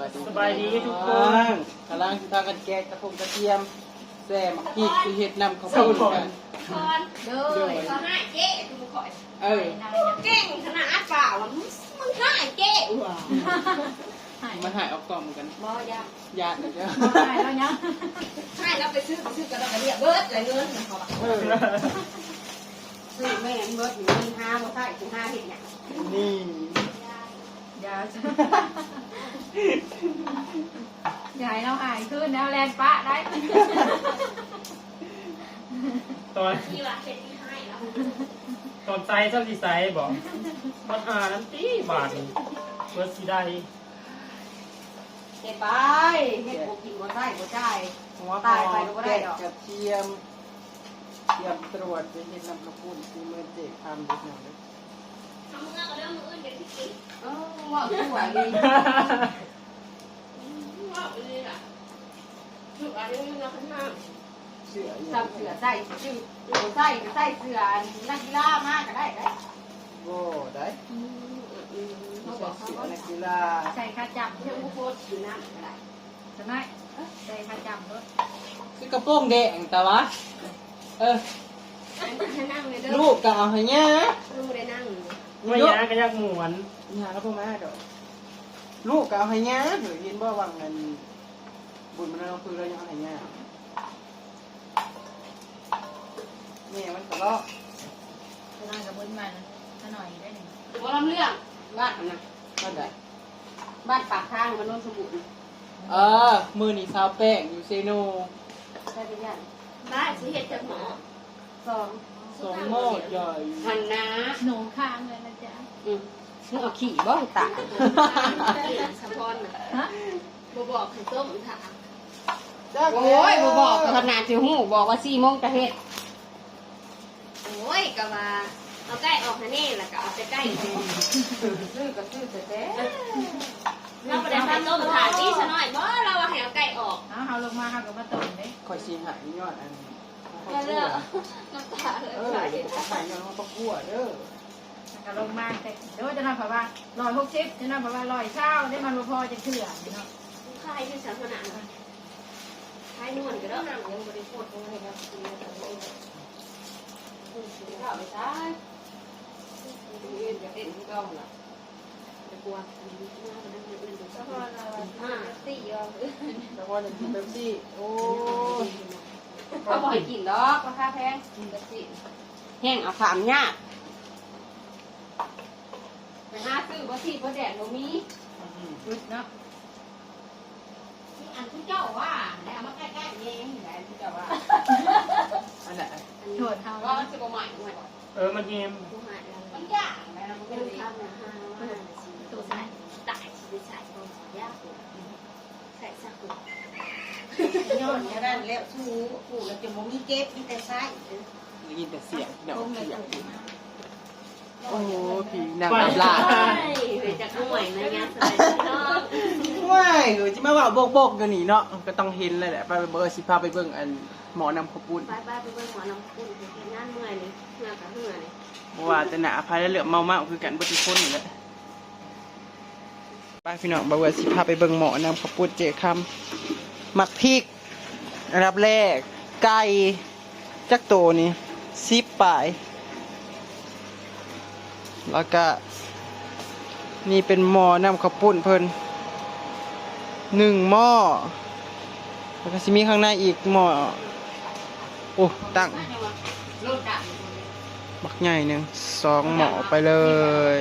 วัสดีสบายดีทุกคนกำลังสิพากันแกะกระพงกระเทียมแซ่หมักพริกคือเห็ดนำข้าวสองปุ้นคนกันคอนเด้อเขาให้เจ๊ดูข่อยเออเก่งขนาดเปล่าอะมึงมึงให้เจ๊เหรอมันหายออกกล่องเหมือนกันบ่ยาญาติเลยเด้อให้แล้วเนี่ยให้แล้วไปซื้อไปซื้อกันแล้วก็เรียกเบิร์ดเลยเงินนะเขาเออซื้อแม่เบิร์ดอยู่เงินห้าบ่ใช่ถึงห้าเห็ดเนี่ยนี่อ ย่าอย่าให้เราอายขึ้นแนวแลนปะได้ตอนที่ว่าเห็ดที่ให้แล้วตอนใจเจ้าสีใสบอกมันอ่าน้ำตีบาทนี่เมื่อสีได้เห็ดไปเห็ดบ่กินบ่ใช่บ่ใช่หัวตายไปก็บ่ได้แกะดอกกระเทียมเทียมตรวจเป็นเห็ดนำข้าวปุ้นคือมือเจ๊ทำเด็กหน่อย เลยทำเงินกับเรื่องมืออื่นเดี๋ยวที่กินเออว่าสวดีว่าเลยล่ะคืออะไรนี่นะข้น้าเสืออีกทำเสือใส่ชื่อใส่ใส่เสือนักกีฬามากก็ได้ได้โอ้ได้เขาบอกเขาว่านักกีฬาใส่ขาจับเชื่อผู้โคตรอยู่นั่นก็ได้ใช่ไหมใส่ขาจับด้วยคือกระโปรงแดงแต่ว่าเออให้นั่งเลยเด้อลูกก็เอาให้เนี้ยลูกได้นั่ง ไม่ยากก็ยากหมวนงานแล้วพ่อแม่ดอกลูกก็เอาให้เนี้ยหรือยินบ่วังเงินบุญมันเราคือเรายังเอาให้เนี้ยแม่มันก็เลาะจะนอนกับบุญมันถ้าหน่อยได้หนึ่งว่าลำเรื่องบ้านนะก็ได้บ้านปากทางมันโนนสมุทรเออ มือนี่ซาวแป้งอยู่เซโนได้ไปยังบ้านสิเฮ็ดจากหมอสอง สองโม่ใหญ่หันนะหนูข้างเลยนะจ๊ะอืมมึงเอาขี่บ่ให้ตาสะพอนน่ะฮะบ่บอกให้ต้มถามจักโอ้ยบ่บอกขนาดสิฮู้บอกว่า4โมงจะเฮ็ดโอ้ยก็ว่าเอาใกล้ออกให้แน่แล้วก็เอาใกล้ๆซื้อก็ซื้อแต่แต่เราบ่ได้ทำต้มถาที่ซะหน่อยบ่เราว่าให้เอาใกล้ออกเอาเขาลงมาเขากับมาต้มเลยคอยซีหายยอดอันนี้ ก็เลือกน้ำตาเลยเออหายยอดเขาตะกั่วเด้อก็ลงมาแต่เดี๋ยวจะนอนแบบว่าลอยหกสิบจะนอนแบบว่าลอยเช้าได้มันพอจะเถื่อนเนาะคายที่สาธารณะคายนวลก็ได้นั่งยังบ่ได้พูดอะไรครับกินแต่ว่าคุณสิเข้าไปซะเรียนจะเล่นที่กล้องล่ะจะกลัวอันนี้น่าจะนั่งเล่นดูซะพอเราอ่าตีอะแต่ว่าอย่างกินเป๊ปซี่โอ้ย เขาบ่ให้กินดอกราคาแพงกินแต่สิแห้งเอาขามยากไปหาซื้อบ่ที่บ่แดดบ่มีรุดเนาะอันที่เจ้าว่าแล้วมาใกล้ๆเองแหละที่เจ้าว่าอันไหนโถดเฮาว่ามันสิบ่ใหม่หน่อยเออมันเกมผู้ใหม่มันยากแล้วมันก็เลยทำนะฮะตัวใส่ตายสิใส่บ่ยาก ใส่สักย้อนอย่างนั้นแล้วชูกูแล้วจะมมีเก็บมีแต่ใช้ได้ยินแต่เสียงเดี๋ยวเสียงโอ้โหผีนางอับลาเฮ้ยจากหน่วยนะเนี่ยสมัยนี้เนาะว้ายเฮ้ยจะมาว่าโบกโบกๆอยู่นี่เนาะก็ต้องเห็นเลยแหละไปเบอร์สิพาไปเบิ่งอันหมอนำข้าวปุ้นไปไปไปเบิ่งหมอนำคุณเห็นงานเมื่อยเลยเมื่อยกับเมื่อยเลยเพราว่าแต่หนาพายแล้วเหลือเมามาคือกันบ่ทุกคนนี่แหละ ไปพี่น้องบ่ว่าสิพาไปเบิ่งหมอนำข้าวปุ้นเจคำหมักพริกอับแรก ไก่จักโตนี่ซิปปลาย แล้วก็ นี่เป็นหมอนำข้าวปุ้นเพิ่นหนึ่งหม้อแล้วก็สิมีข้างในอีกหม้อโอ้ตั้งโลดดับบักใหญ่หนึ่งสองหม้อไปเลย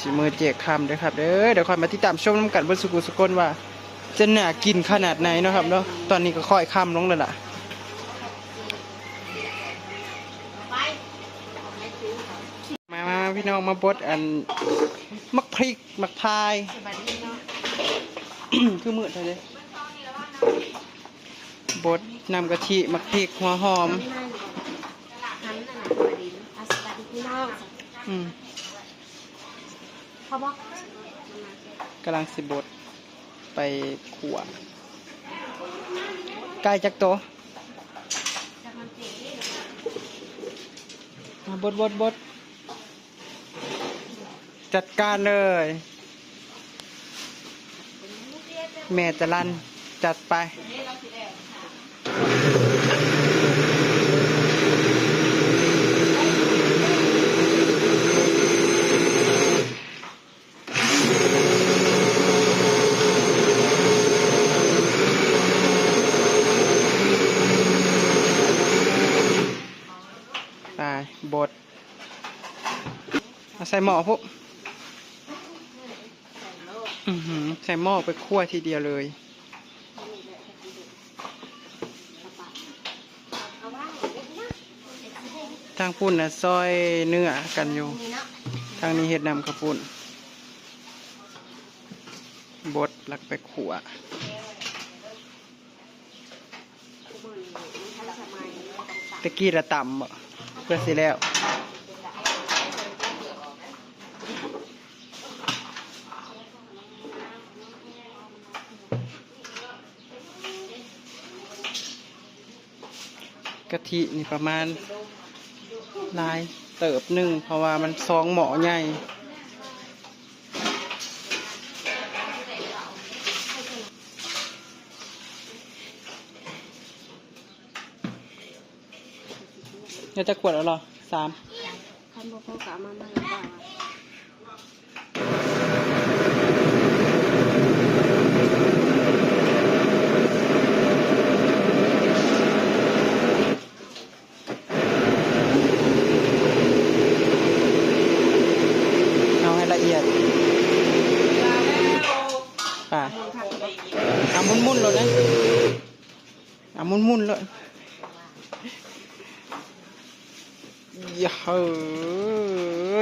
สีมือเจกคำด้อครับเด้อเดี๋ยวคอยมาติดตามชมน้ำกันบนสุกุสกลว่า จะหนากินขนาดไหนเนาะครับเนาะตอนนี้ก็ค่อยคำลงแล้วล่ะมามาพี่น้องมาบดอันมักพริกมักพายสบายคือมืดเลยบดนำกะทิมักพริกหัวหอมหัวัสดีอาสวัสดีพี่น้องอืม พอบอกกำลังสิบดไปขัวไก่จักโตวมาบดบดบดจัดการเลย แม่จะลันจัดไป ไปบดเอาใส่หม้อพวกใส่หม้อไปคั่วทีเดียวเลย ทางปุ่นนะซอยเนื้อกันอยู่ ทางนี้เห็ดนำข้าวปุ่นบดหลักไปขัวตะกี้ระต่ำบ่ พื่อสิแล้วกะทินี่ประมาณลายเติบหนึ่งเพราะว่ามันซองหมอใหญ่ เราจะกวดแล้วเหรอสามคันบ่พอกะมามาว่าเอาให้ละเอียดไป่าเอามุนมุนๆเลยนะเอามุนมุนๆเลย อย่าเฮ้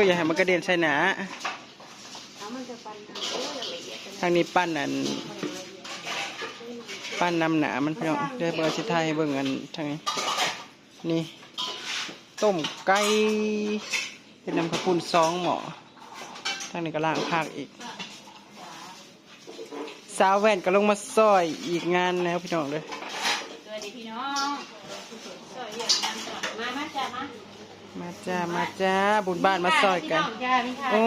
ยอย่าให้มันกระเด็นใส่หนาทางนี้ปั้นอันปั้นนำหนามันพี่น้องเดี๋ยวเบอร์สิไทยเบิ่งอันทางนี้นี่ ต้มไก่เป็นน้ำข้าวปุ้นซองหมอทางนี้ก็ล่างภาคอีกสาวแว่นก็ลงมาซอยอีกงานแล้วพี่น้องเลยสวัสดีพี่น้องสวัสดีงานก่อนมามาจ้ามา มาจ้ามาจ้าบุญบ้านมาซอยกันพี่งจ้าพี่ค่ะโอ้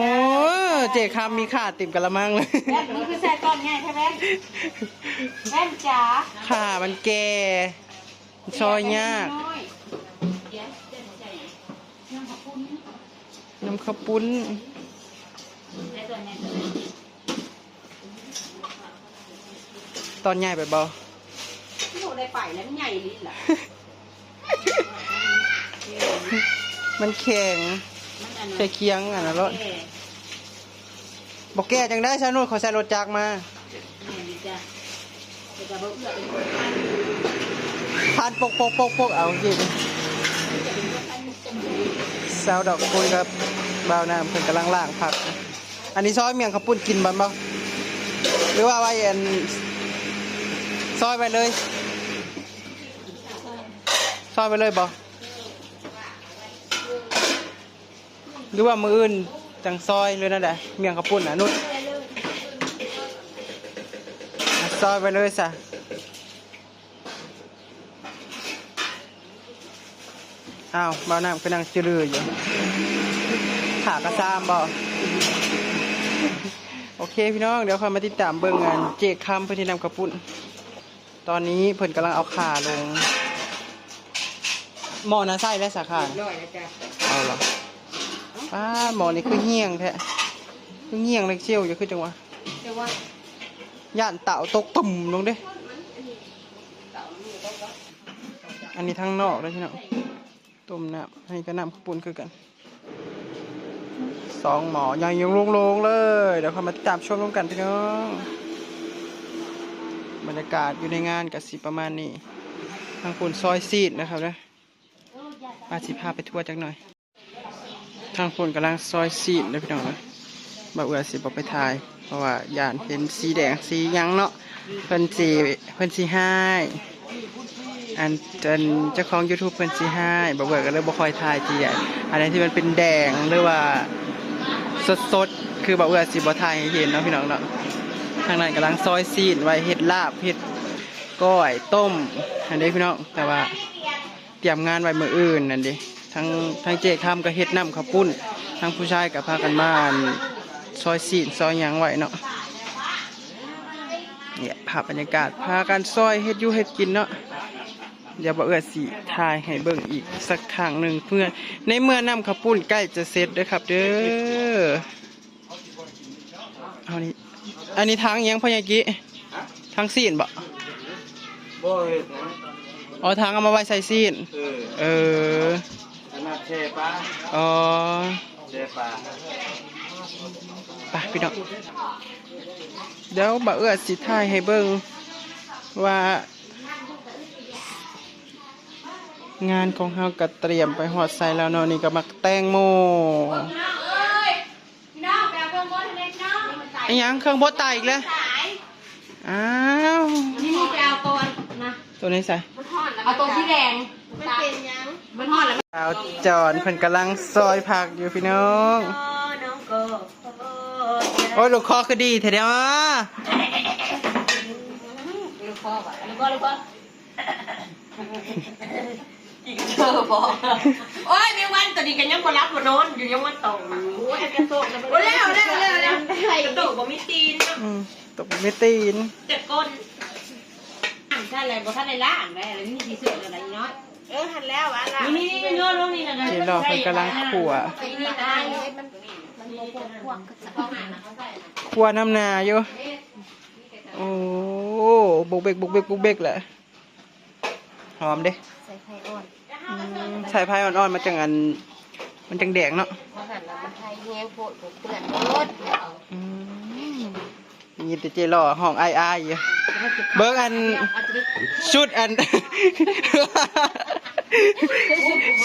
เจคำมีขาติ่มกะละมังเลยแว่นนี่คือใส่ก้อนง่ายใช่ไหมแว่นจ๋าขามันแก่มันซอยยากน้อยเดี๋ยวเดี๋ยวใจน้ำขอบคุณน้ำข้าวปุ้นในตัวในตัวตอนใหญ่ไปเบาที่หนูได้ไปแล้วมันใหญ่ลิ้นล่ะ มันแข็งมันอันใส่เคียงอันนั้นรถแก่บอกแก่จังได้ชาโนดเขาใส่รถจักรมาแม่ดีจ้ะแต่จะบอกเอื้อเป็นคนพันพันปกปกปกปกเอาจริงสาวดอกคุยครับบ่าวน้ำเพิ่นกำลังล่างผัก อันนี้ซอยเมียงข้าวปุ้นกินบ้างบ่หรือว่าไว้อันซอยไปเลย ซอยไปเลยบ่ หรือว่ามืออื่นจังซอยเลยนั่นแหละเมียงข้าวปุ้นอะนุชอะซอยไปเลยซะอ้าวบ้าวน้ำก็นั่งจืลืออยู่ขากระซามบ่โอเคพี่น้องเดี๋ยวคอยมาติดตามเบิ่งงานเจกคำเพื่อที่นำกระปุ่นตอนนี้เพิ่นกำลังเอาขาลงหมอนะไส้และสาขาร้อยนะจ๊ะเอาเหรอ ป้าหมอนี่คือเหี้ยงแท้คือเหี้ยงเล็กเชี่ยวอยู่คือจังหวะแต่ว่าย่านเต่าตกตุ่มลงเด้ อันนี้ทั้งนอกเลยพี่น้องต้มน้ำอันนี้ก็น้ำข้าวปุ้นคือกัน สองหมอยังยังลงๆเลย เดี๋ยวเขามาติดตามชมร่วมกันพี่น้อง บรรยากาศอยู่ในงานกับสีประมาณนี้ ทางคุณซอยซีดนะครับนะอาสิพาไปทั่วจักหน่อย ทางคุณกำลังซอยซีดนะพี่น้องนะบ่เอือสิบอกไปถ่าย เพราะว่าย่านเห็นสีแดงสียังเนาะเพิ่นสีเพิ่นสีให้อันจนเจ้าของ YouTube เพิ่นสีให้บ่เอือก็เลยบ่คอยถ่ายทีอะอะไรที่มันเป็นแดงหรือว่าสดๆคือบ่เอือสิบ่ถ่ายให้เห็นเนาะพี่น้องเนาะทางนั้นกำลังซอยซีนไว้เฮ็ดลาบเฮ็ดก้อยต้มอันนี้พี่น้องแต่ว่าเตรียมงานไว้มืออื่นนั่นดิ ทั้งทั้งเจ๊คำก็เฮ็ดน้ำข้าวปุ้น ทั้งผู้ชายก็พากันมาอั่นซอยซีนซอยหยังไว้เนาะเนี่ยภาพบรรยากาศพากันซอยเฮ็ดอยู่เฮ็ดกินเนาะเดี๋ยวบ่เอื้อสิถ่ายให้เบิ่งอีกสักทางหนึ่งเพื่อในเมื่อน้ำข้าวปุ้นใกล้จะเสร็จเด้อครับเด้อเอานี่อันนี้ทางอิหยังพ่อใหญ่กี้ทางซีนบ่บ่เฮ็ดนะอ๋อทางเอามาไว้ใส่ซีน เออ เออขนาดแช่ปลาอ๋อแช่ปลาไปพี่น้องเดี๋ยวบ่เอื้อสิถ่ายให้เบิ่งว่า งานของเฮาก็เตรียมไปหอดใส่แล้วเนาะนี่ก็มักแตงโมพี่น้องแบบเพิ่มบดให้พี่น้องไอ้หยังเครื่องบดตายอีกแล้วสายอ้าวนี่ไปเอาตัวนะตัวนี้ใส่มันทอดแล้วเอาตัวที่แดงมันเป็นยังมันทอดแล้ว สาวจอนเพิ่นกำลังซอยผักอยู่พี่น้องน้องก็โอ้ยลูกคอคือดีแท้เดียวอะลูกพ่อป่ะลูกพ่อลูกพ่ออีกเธอบอกโอ้ยม่วันตอนนี้กันยังบ่รับบ่นอนอยู่ยังว่าตกโอ้ยกระโตกโอ้ยแล้วแล้วแล้วแล้วกระโดดบ่มีตีนตกไม่ตีนแต่ก้นอ่านท่านอะไรบอกท่านอะไรล่างได้อะไรนี่สีเสืออะไรน้อย เออหันแล้วอะล่ะนี่นี่โยนลงนี่นะเจรอเพิ่นกำลังขัวไปนี่ตายมันมันโมโหพวกกระเพาะอาหารนะเขาใส่นะขัวน้ำนาอยู่โอ้บุกเบกบุกเบกบุกเบกแหละหอมเด้ใส่ไข่อ่อนอืมใส่พายอ่อนๆมาจังอัน มันจังแดงเนาะเพราะหันแล้วมันไทยแห้งโพดผมเปื่อนโพดอืมยินแต่เจรอห้องอายอายๆอยู่ เบิ่งอันเอาตัวนี้ชุดอัน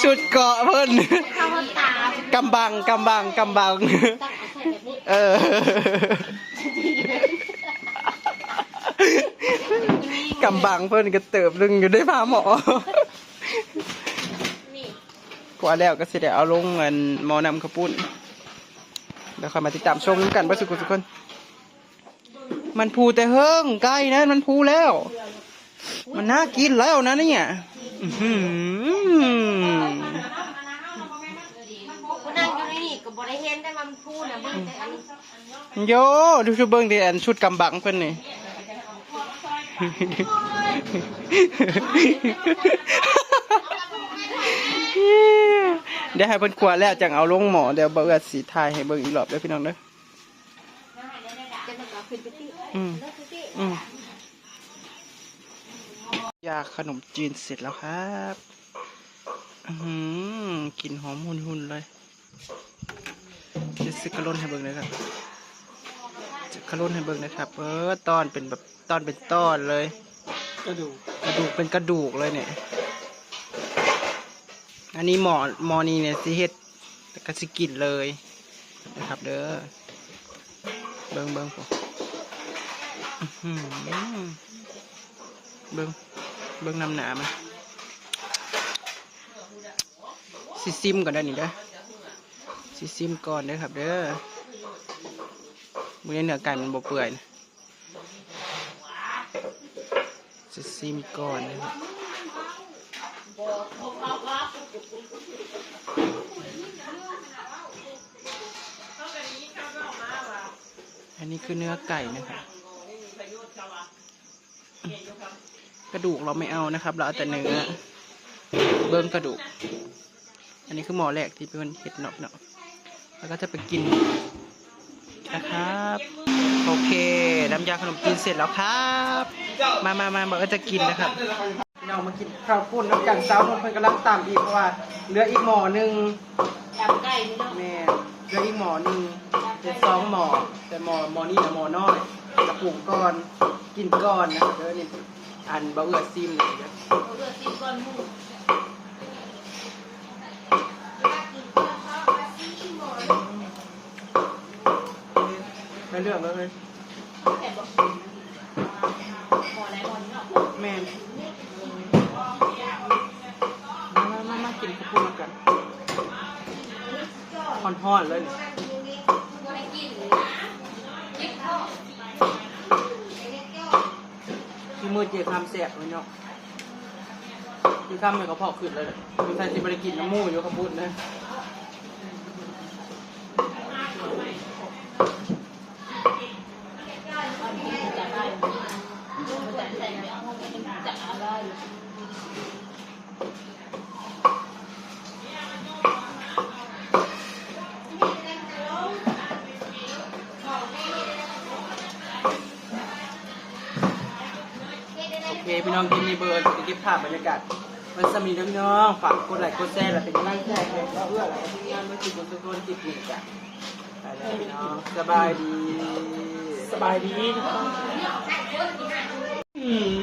ชุดเกาะเพิ่นข้าวตากำบังกำบังกำบัง เอาใส่แบบนี้เออกำบังเพิ่นก็เติบลึงอยู่ได้พาหมอนี่กว่าแล้วก็สิได้เอาลงเงินมอนำข้าวปุ้นแล้วค่อยมาติดตามชมกันเบ่สุขสุกคน มันพูแต่เฮิงใกล้นะมันพูแล้ว มันน่ากินแล้วนะเนี่ยอื้อหือกูนั่งอยู่ในนี่ก็บ่ได้เห็นได้มันพูดนะเบิ่งแต่อันนี้โยดูชูเบิ้งดิอันชุดกำบังเพิ่นนี่เดี๋ยวให้เพิ่นขวแล้วจังเอาลงหมอเดี๋ยวเอื้อสีทายให้เบิ่งอีกรอบเด้อพี่น้องเด้อ จะมันก็ขึ้นไปที่อืมเลิกที่อืม ยาขนมจีนเสร็จแล้วครับอือหือกลิ่นหอมหุ่นๆเลยจะซื้อกระล่นให้เบิ่งเลยครับจะกระล่นให้เบิ่งนะครับ เออตอนเป็นแบบตอนเป็นตอนเลย กระดูกกระดูกเป็นกระดูกเลยเนี่ย อันนี้หมอหมอนี่เนี่ยสิเฮ็ดแต่ก็สิกินเลยนะครับ เด้อเบิ่งเบิ่งพออื้อหือเบิ่งเบิ่งน้ำหนามันสิซิมก่อนได้อนี่เด้อสิซิมก่อนเด้อครับเด้อมือเนื้อไก่มันบ่เปื่อยนะสิซิมก่อนนะครับ อันนี้คือเนื้อไก่นะครับกระดูกเราไม่เอานะครับ เราเอาแต่เนื้อ เบิ้งกระดูก อันนี้คือหมอแรกที่เป็นเห็ดเนาะเนาะแล้วก็จะไปกินนะครับ โอเค น้ำยาขนมจีนเสร็จแล้วครับ มามามาบอกว่าจะกินนะครับเรามากินข้าวปุ้นน้ำกันเช้าเพิ่นกำลังตามอีกเพราะว่าเหลืออีกหม้อหนึ่งยำไก่นี่เนาะแม่เหลืออีกหม้อหนึ่ง เป็นสองหม้อแต่หม้อหม้อนี้นะหม้อน้อยจะปรุงก่อนกินก่อนนะครับเด้อนี่อันบะเอือซิมเลยเด้อเอาเลือดซิมก้อนหมูไปเรื่องแล้วเลยแผ่นบอกหมอไหนหมอนี่เนาะแม่นมามามามากินข้าวปุ้นกันห่อนๆเลยบ่ได้กินนะเก็บท้องือมือเจียคำแสบเลยเนาะคือคำเนี่ยก็พอขึ้นเลยคือใครที่บริกินน้ำมูกอยู่ขบวนนะ พี่น้องกินในเบอร์จะเก็บภาพบรรยากาศมันสมีน้องๆฝากกดไลค์กดแชร์และเป็นกำลังใจให้เราเอื้อและทีมงานเมื่อกี้บนทุกคนจิตหนึ่งจ้ะไปแล้วพี่น้องสบายดี สบายดีอืม